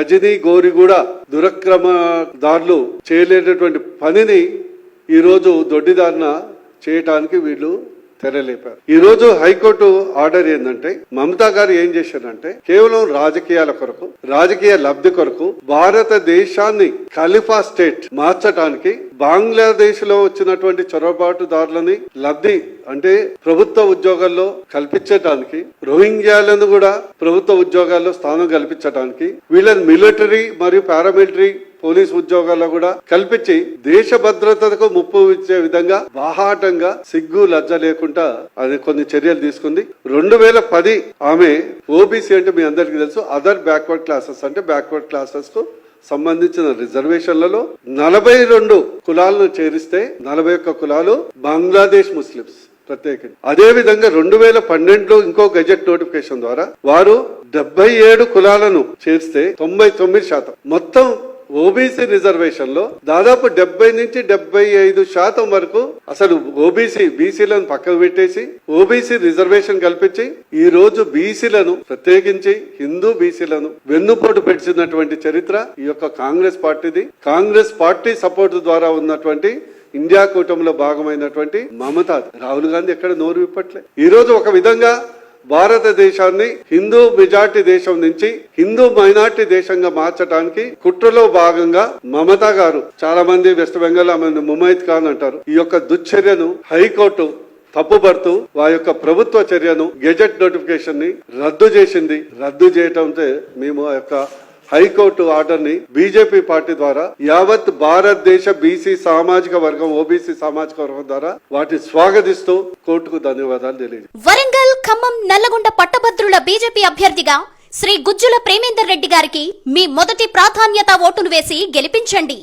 రజనీ గోరిగూడ దురక్రమదారులు చేయలేనటువంటి పనిని ఈరోజు దొడ్డిదారిన చేయటానికి వీళ్ళు తెరలేపారు. ఈ రోజు హైకోర్టు ఆర్డర్ ఏంటంటే మమతా గారు ఏం చేశారంటే కేవలం రాజకీయాల కొరకు రాజకీయ లబ్ధి కొరకు భారతదేశాన్ని ఖలీఫా స్టేట్ మార్చడానికి బంగ్లాదేశ్లో వచ్చినటువంటి చొరబాటుదారులని లబ్ధి అంటే ప్రభుత్వ ఉద్యోగాల్లో కల్పించడానికి రోహింగ్యాలను కూడా ప్రభుత్వ ఉద్యోగాల్లో స్థానం కల్పించడానికి వీళ్ళని మిలిటరీ మరియు పారామిలిటరీ పోలీస్ ఉద్యోగాల్లో కూడా కల్పించి దేశ భద్రతకు ముప్పు ఇచ్చే విధంగా బాహాటంగా సిగ్గు లజ్జ లేకుండా అది కొన్ని చర్యలు తీసుకుంది. రెండు వేల పది ఆమె ఓబీసీ అంటే మీ అందరికీ తెలుసు అదర్ బ్యాక్వర్డ్ క్లాసెస్ అంటే బ్యాక్వర్డ్ క్లాసెస్కు సంబంధించిన రిజర్వేషన్లలో నలభై రెండు కులాలను చేరిస్తే నలభై ఒక్క కులాలు బంగ్లాదేశ్ ముస్లిమ్స్ ప్రత్యేకంగా. అదే విధంగా రెండు వేల పన్నెండులో ఇంకో గజెట్ నోటిఫికేషన్ ద్వారా వారు డెబ్బై ఏడు కులాలను చేరిస్తే తొంభై తొమ్మిది శాతం. మొత్తం ఓబీసీ రిజర్వేషన్లో దాదాపు డెబ్బై నుంచి డెబ్బై ఐదు శాతం వరకు అసలు ఓబీసీ బీసీలను పక్కకు పెట్టేసి ఓబీసీ రిజర్వేషన్ కల్పించి ఈ రోజు బీసీలను ప్రత్యేకించి హిందూ బీసీలను వెన్నుపోటు పెట్టినటువంటి చరిత్ర ఈ యొక్క కాంగ్రెస్ పార్టీది. కాంగ్రెస్ పార్టీ సపోర్ట్ ద్వారా ఉన్నటువంటి ఇండియా కూటమిలో భాగమైనటువంటి మమతా రాహుల్ గాంధీ ఎక్కడ నోరు విప్పట్లే. ఈ రోజు ఒక విధంగా భారతదేశాన్ని హిందూ మెజార్టీ దేశం నుంచి హిందూ మైనార్టీ దేశంగా మార్చడానికి కుట్రలో భాగంగా మమతా గారు చాలా మంది వెస్ట్ బెంగాల్ ఆమె ముమైత్ ఖాన్ అంటారు. ఈ యొక్క దుశ్చర్యను హైకోర్టు తప్పుపడుతూ వారి యొక్క ప్రభుత్వ చర్యను గెజెట్ నోటిఫికేషన్ని రద్దు చేసింది. రద్దు చేయటంతో మేము ఆ యొక్క హైకోర్టు ఆర్డర్ని బీజేపీ పార్టీ ద్వారా యావత్ భారతదేశ బీసీ సామాజిక వర్గం ఓబీసీ సామాజిక వర్గం ద్వారా వాటిని స్వాగతిస్తూ కోర్టుకు ధన్యవాదాలు తెలియజేస్తాను ఖమ్మం నల్లగొండ పట్టభద్రుల బీజేపీ అభ్యర్థిగా శ్రీ గుజ్జుల ప్రేమేందర్ రెడ్డి గారికి మీ మొదటి ప్రాధాన్యత ఓటును వేసి గెలిపించండి.